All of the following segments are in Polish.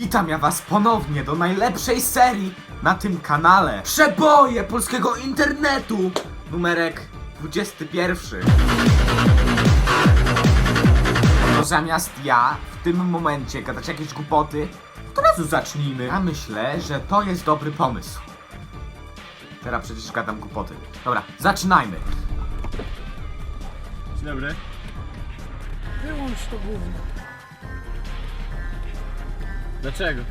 Witam ja was ponownie do najlepszej serii na tym kanale. Przeboje polskiego internetu. Numerek 21. No zamiast ja w tym momencie gadać jakieś głupoty, to razu zacznijmy. Ja myślę, że to jest dobry pomysł. Teraz przecież gadam głupoty. Dobra, zaczynajmy. Dzień dobry. Wyłącz to gówno. Dlaczego?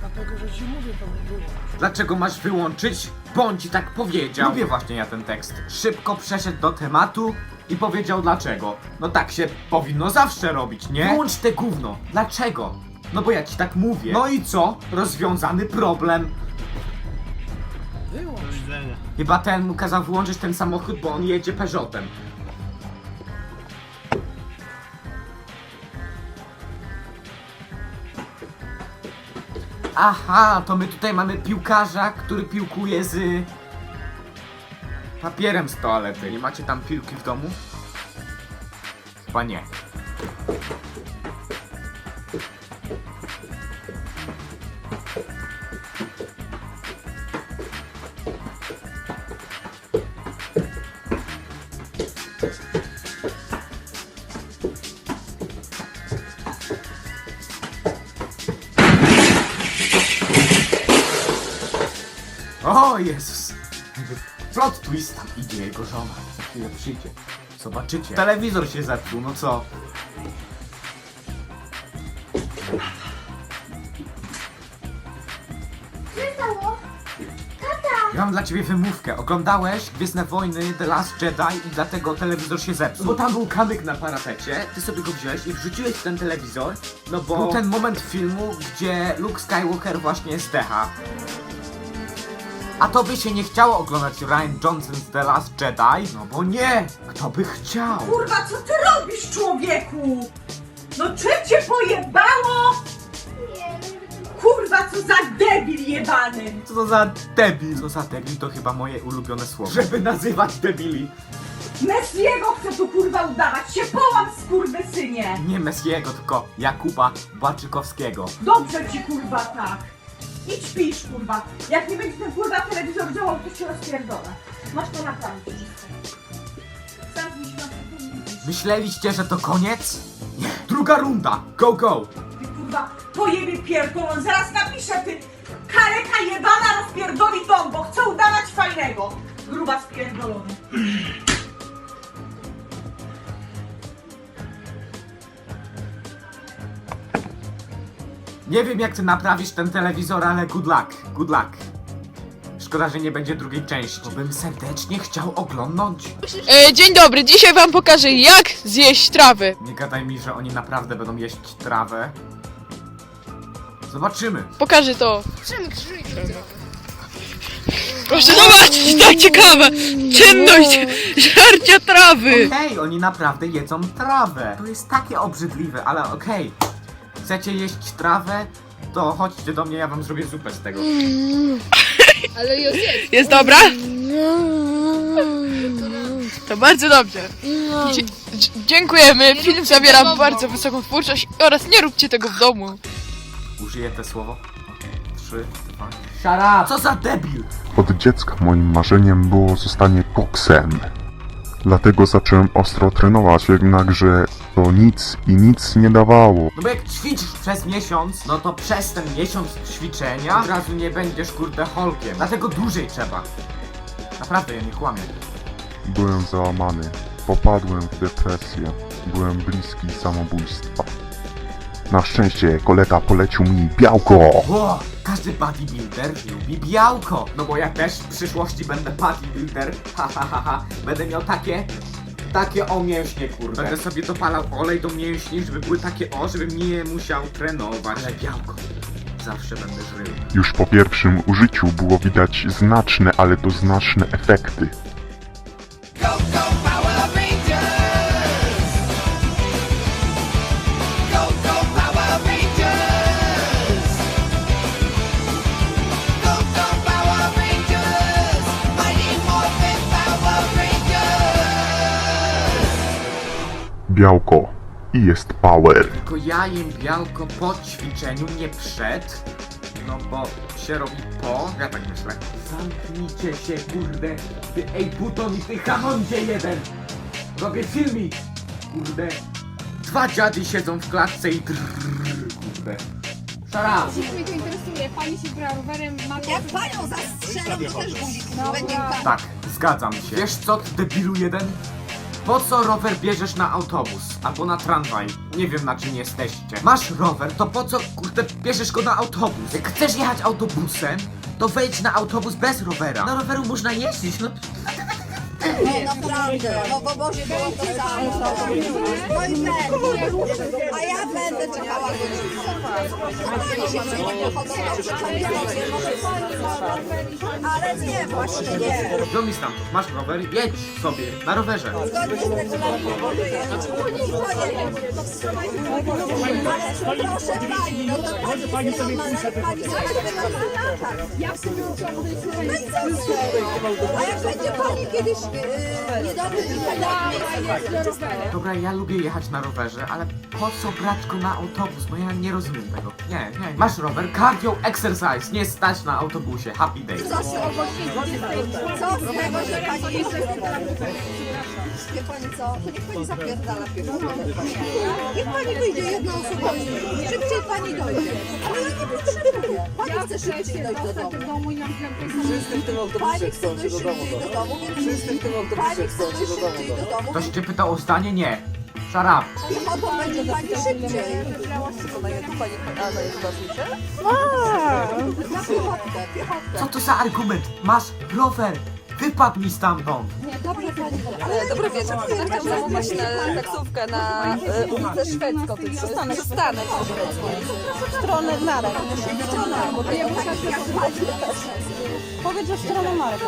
Dlatego, że ci mówię to wyłącz. Dlaczego masz wyłączyć? Bądź tak powiedział. Lubię właśnie ja ten tekst. Szybko przeszedł do tematu i powiedział dlaczego. No tak się powinno zawsze robić, nie? Wyłącz te gówno. Dlaczego? No bo ja ci tak mówię. No i co? Rozwiązany problem. Wyłącz. Do widzenia. Chyba ten mu kazał wyłączyć ten samochód, bo on jedzie Peugeotem. Aha, to my tutaj mamy piłkarza, który piłkuje z papierem z toalety. Nie macie tam piłki w domu? Chyba nie. O Jezus! Plot twist, tam idzie jego żona. Za chwilę przyjdzie. Zobaczycie. Telewizor się zepsuł, no co? Tata! Ja mam dla ciebie wymówkę. Oglądałeś Gwiezdne Wojny The Last Jedi i dlatego telewizor się zepsuł. Bo tam był kamyk na parapecie, ty sobie go wziąłeś i wrzuciłeś w ten telewizor, no bo... Był ten moment filmu, gdzie Luke Skywalker właśnie zdecha. A to by się nie chciało oglądać Ryan Johnson's The Last Jedi? No bo nie! Kto by chciał? Kurwa, co ty robisz, człowieku? No czym cię pojebało? Nie, Kurwa, co za debil jebany! Co to za debil? Co za debil to chyba moje ulubione słowo. Żeby nazywać debili. Messiego chcę tu kurwa udawać, się połam skurwysynie! Nie Messiego, tylko Jakuba Baczykowskiego. Dobrze ci kurwa tak. Idź pisz kurwa. Jak nie będzie ten kurwa telewizor działał, to się rozpierdolę. Masz to naprawić wszystko. Sam mi się na powiedzieć. Myśleliście, że to koniec? Nie. Druga runda. Go, go. Ty kurwa, pojebie pierdolą, zaraz napiszę ty kaleka jebana rozpierdoli dom, bo chcę udawać fajnego. Gruba spierdolony. Nie wiem jak ty naprawisz ten telewizor, ale good luck. Good luck. Szkoda, że nie będzie drugiej części. Bo bym serdecznie chciał oglądnąć. E, dzień dobry, dzisiaj wam pokażę jak zjeść trawę. Nie gadaj mi, że oni naprawdę będą jeść trawę. Zobaczymy. Pokażę to. Proszę zobaczyć, tak ciekawe! Czynność żarcia trawy! Okej, oni naprawdę jedzą trawę. To jest takie obrzydliwe, ale okej. Chcecie jeść trawę? To chodźcie do mnie, ja wam zrobię zupę z tego. Ale już jest. Jest dobra? To bardzo dobrze. Dzie- dzie- dziękujemy, film róbcie zawiera tego w bardzo domu. wysoką twórczość oraz nie róbcie tego w domu. Użyję te słowo. Trzy, dwa. Shut up! Co za debil! Od dziecka moim marzeniem było zostanie koksem. Dlatego zacząłem ostro trenować, jednakże to nic i nic nie dawało. No bo jak ćwiczysz przez miesiąc, no to przez ten miesiąc ćwiczenia od razu nie będziesz kurde holkiem. Dlatego dłużej trzeba. Naprawdę, ja nie kłamię. Byłem załamany, popadłem w depresję, byłem bliski samobójstwa. Na szczęście kolega polecił mi białko. O, każdy bodybuilder lubi białko. No bo ja też w przyszłości będę bodybuilder. Ha ha ha ha. Będę miał takie. Takie o mięśnie, kurde. Będę sobie dopalał olej do mięśni, żeby były takie o, żebym nie musiał trenować. Ale białko. Zawsze będę żył. Już po pierwszym użyciu było widać znaczne, ale to znaczne efekty. Białko i jest power. Tylko ja jem białko po ćwiczeniu, nie przed. No bo się robi po, ja tak myślę. Zamknijcie się, kurde. Ty ej buton i ty hamondzie jeden. Robię filmik. Kurde. Dwa dziady siedzą w klatce i drrrr, kurde. Szara. Mnie to interesuje. Pani się brała rowerem, ma Jak panią zastrzelą, to też guzik będzie Tak, zgadzam się. Wiesz co, ty debilu jeden? Po co rower bierzesz na autobus albo na tramwaj? Nie wiem na czym jesteście. Masz rower, to po co kurde bierzesz go na autobus? Jak chcesz jechać autobusem, to wejdź na autobus bez rowera. Na roweru można jeździć, no No naprawdę, no bo Boże było to samo. No i będę. A ja będę czekała godzinę. Pani się Ale nie, właśnie nie. Do mi stamtąd, masz rower, jedź sobie na rowerze. Zgodnie z regulaminem. Ale proszę pani, no to pani pani sobie pisze. Pani sobie Ja w sumie słuchaj. No i co z tego? A jak będzie pani kiedyś Dobra, ja lubię jechać na rowerze, ale po co brać go na autobus? No ja nie rozumiem tego. Nie, nie. Masz rower, cardio exercise, nie stać na autobusie. Happy day. Co z tego, że pani Wie pani co, to niech pani zapierdala piechotę. Niech pani wyjdzie jedną osobą. Szybciej pani dojdzie. Ale ja nie potrzebuję. Pani chce szybciej dojść do domu. Wszyscy w tym Pani autobusie chce chcą się dojść do domu. Wszyscy w tym Pani chce chcą dojść się do domu. szybciej do domu, Ktoś cię pytał o zdanie? Nie. Up. piechotą będzie pani szybciej. Na piechotkę, piechotkę. Co to za argument? Masz rower, wypadł mi stamtąd. Dobrze pani. Dobry wieczór. Chciałam zamówić na taksówkę na e, ulicę Szwedzką. tylko Przystanek, przystanek szwedzką. W stronę Marek. Powiedz, że w stronę Marek.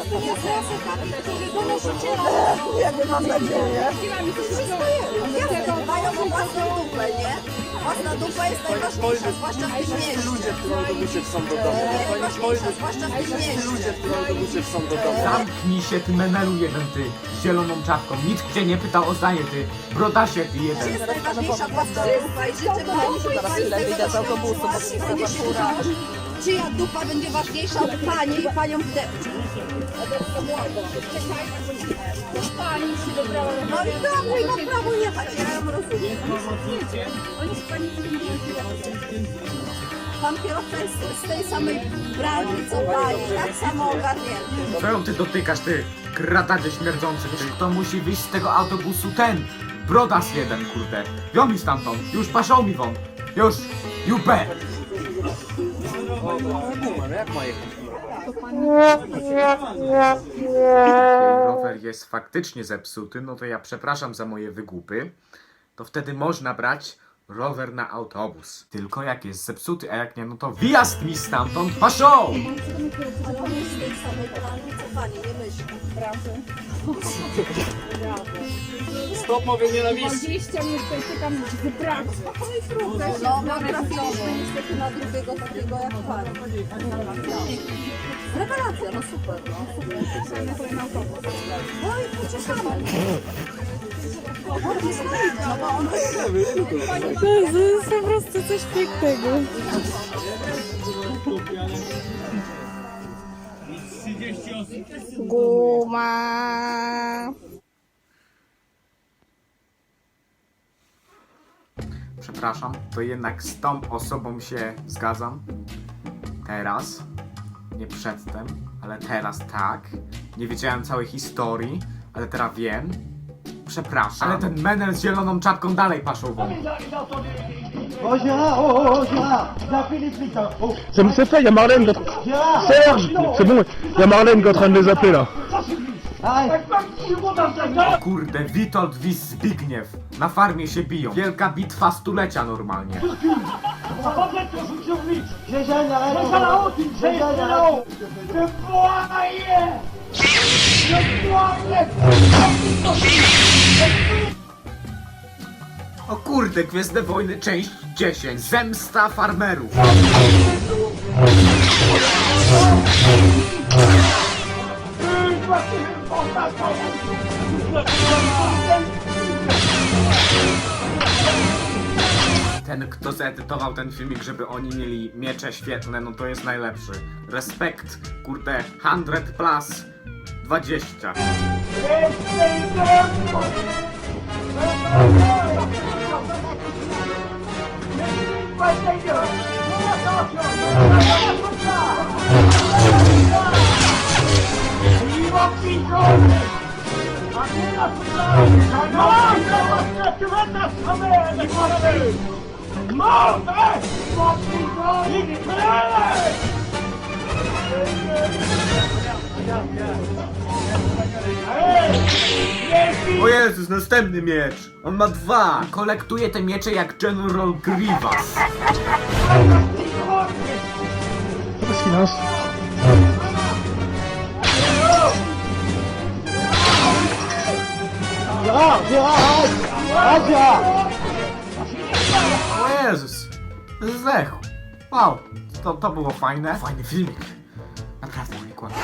Mam nadzieję. Mają własną dupę, nie? Własna dupa jest najważniejsza, zwłaszcza w tym mieście. Ludzie w tym autobusie chcą do domu. Spojrzy, Zwłaszcza w tym mieście. ludzie w tym autobusie chcą do domu. Zamknij się ty menelu jeden ty, z zieloną czapką. Nikt cię nie pytał o zdanie ty, brodasie ty jeden. jest najważniejsza własna dupa i życzę wyjdę z autobusu, szukać, czyja dupa będzie ważniejsza od pani i panią się dobrała No i dobrze, i ma prawo jechać, ja ją rozumiem. Oni z pani Pan kierowca jest z tej samej branży co pani, tak samo ogarnięty. Ją ty dotykasz ty, kratadzie śmierdzący ty? Kto musi wyjść z tego autobusu? Ten, brodas jeden kurde. Wio mi stamtąd, już paszą mi won. Już. Gumę, jak ma jechać? Jest faktycznie zepsuty, no to ja przepraszam za moje wygłupy. To wtedy można brać rower na autobus. Tylko jak jest zepsuty, a jak nie, no to wyjazd mi stamtąd, paszą! Jest z co pani, nie myśli. Stop mowie nienawiści. 20 minut tutaj czekam wybrać. No, my trafiliśmy niestety na drugiego takiego jak pani. Rewelacja, no super, no super. No i pocieszamy. Bardzo solidnie, no bo on To jest po prostu coś pięknego. Guma. Przepraszam, to jednak z tą osobą się zgadzam. Teraz. Nie przedtem, ale teraz tak. Nie wiedziałem całej historii, ale teraz wiem. Przepraszam. Ale ten menel z zieloną czapką dalej paszową. C'est c'est fait, il y a Marlène qui Serge C'est bon, il y a Marlène qui est en train de les appeler là. O kurde, Witold Wis Zbigniew. Na farmie się biją. Wielka bitwa stulecia normalnie. O kurde, Gwiezdne Wojny, część 10. Zemsta farmerów. Ten, kto zedytował ten filmik, żeby oni mieli miecze świetlne, no to jest najlepszy. Respekt, kurde, 100 plus 20. Yeah. O Jezus, następny miecz! On ma dwa! Kolektuje te miecze jak General Grievous. O Jezus! Zdechł. Wow, to, to było fajne. Fajny filmik. Naprawdę nie kłamie.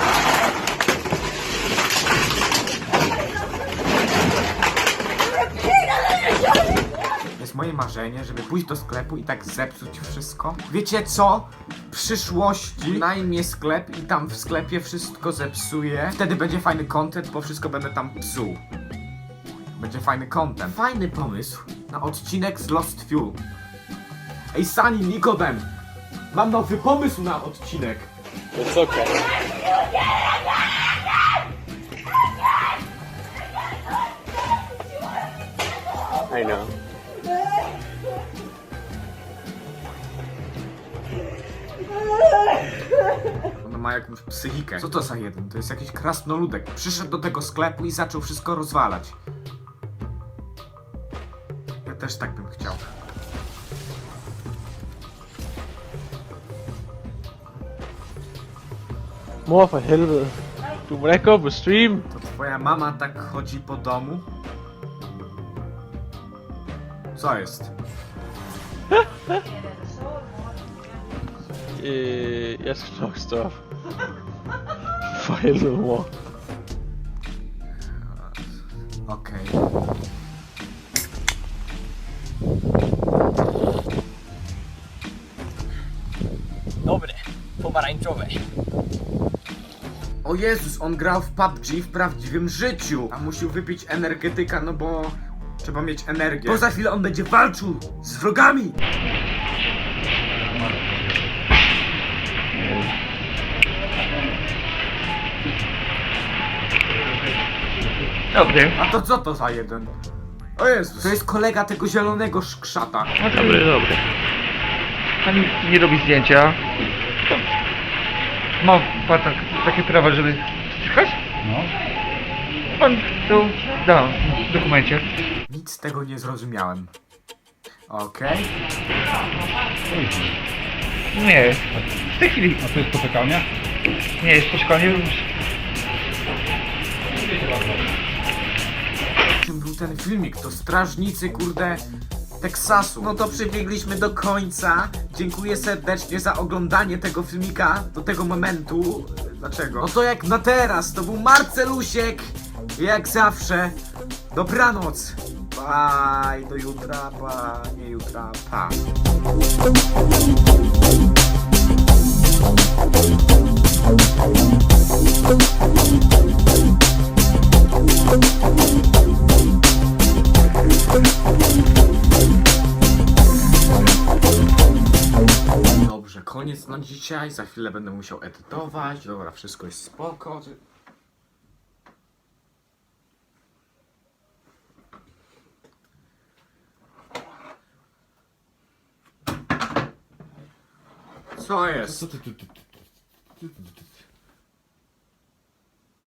Jest moje marzenie, żeby pójść do sklepu i tak zepsuć wszystko. Wiecie co? W przyszłości najmie sklep i tam w sklepie wszystko zepsuję. Wtedy będzie fajny content, bo wszystko będę tam psuł. Będzie fajny content. Fajny pomysł na odcinek z Lost Fuel. Ej, Sani, Nikodem! Mam nowy pomysł na odcinek. It's okay. I know. Ona ma jakąś psychikę. Co to za jeden? To jest jakiś krasnoludek. Przyszedł do tego sklepu i zaczął wszystko rozwalać. Ja też tak bym chciał. Mor for helvede. Du må da ikke gå på stream. To twoja mama tak chodzi po domu? Co jest? Stoppe. For helvede, mor. Okej. Dobre, pomarańczowe. O Jezus, on grał w PUBG w prawdziwym życiu. A musiał wypić energetyka, no bo trzeba mieć energię. Bo za chwilę on będzie walczył z wrogami. Dobry. A to co to za jeden? O Jezus. To jest kolega tego zielonego szkrzata. No dobry, dobry. Pan nie robi zdjęcia. To ma pan tak, takie prawo, żeby słychać? No. Pan to da w dokumencie. Nic z tego nie zrozumiałem. Okej. Nie, w tej chwili. A to jest poczekalnia? Nie, jest po szkoleniu już. Czym był ten filmik? To strażnicy, kurde, Teksasu. No to przybiegliśmy do końca. Dziękuję serdecznie za oglądanie tego filmika do tego momentu. Dlaczego? No to jak na teraz, to był Marcelusiek. Jak zawsze. Dobranoc. Bye, do jutra, pa, nie jutra, pa. Dobrze, koniec na dzisiaj. Za chwilę będę musiał edytować. Dobra, wszystko jest spoko. Co jest? Co ty, ty, ty, ty, ty, ty, ty.